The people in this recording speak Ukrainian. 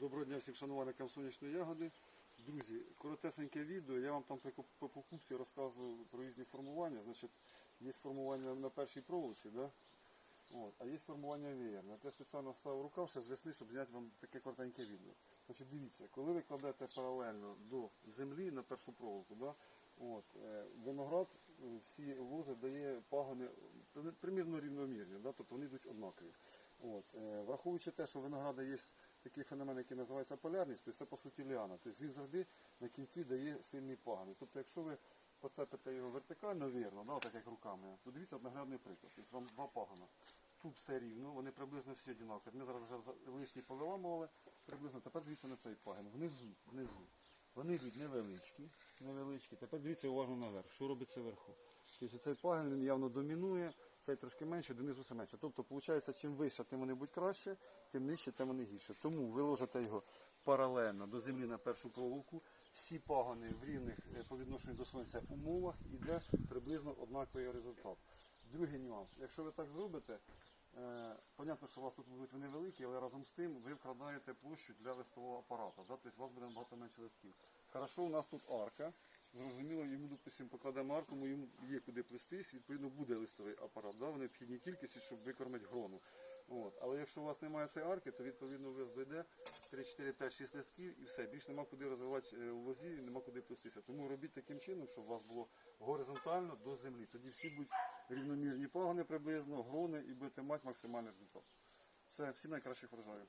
Доброго дня всім шанувальникам сонячної ягоди. Друзі, коротесеньке відео. Я вам там при по покупці розказую про різні формування. Значить, є формування на першій проволоці, да? От, а є формування веєрне. Я спеціально став рукав ще з весни, щоб зняти вам таке коротеньке відео. Значить, дивіться, коли ви кладете паралельно до землі на першу проволоку, да? От, е, виноград е, всі лози дає пагони е, примірно рівномірні, да? тобто вони йдуть однакові. От, е, враховуючи те, що винограда є такий феномен, який називається полярність, то це по суті ліана. Тобто він завжди на кінці дає сильний пагони. Тобто, якщо ви поцепите його вертикально, вірно, да, так як руками, то дивіться наглядний приклад. Тобто вам два пагона. Тут все рівно, вони приблизно всі однакові. Ми зараз вже лишні повиламували, приблизно. Тепер дивіться на цей пагін. Внизу, внизу. Вони йдуть невеличкі, невеличкі. Тепер дивіться уважно наверх. Що робиться вверху? Тобто цей пагін він явно домінує, цей трошки менше, донизу все менше. Тобто, виходить, чим вище, тим вони будуть краще, тим нижче, тим вони гірше. Тому ви ложите його паралельно до землі на першу проволоку. Всі пагони в рівних е, по відношенню до сонця умовах іде приблизно однаковий результат. Другий нюанс. Якщо ви так зробите, Е, Понятно, що у вас тут будуть вони великі, але разом з тим ви вкрадаєте площу для листового апарату. Да? Тобто у вас буде набагато менше листків. Хорошо, у нас тут арка. Зрозуміло, йому, допустимо, покладемо арку, йому є куди плестись, відповідно буде листовий апарат да? в необхідній кількості, щоб викормити грону. От. Але якщо у вас немає цієї арки, то відповідно у дойде 3, 4, 5, 6 листків і все. Більш нема куди розвивати е, у лозі, нема куди плестися. Тому робіть таким чином, щоб у вас було горизонтально до землі. Тоді всі будуть рівномірні пагони приблизно, грони і будете мати максимальний результат. Все, всім найкращих врожаю.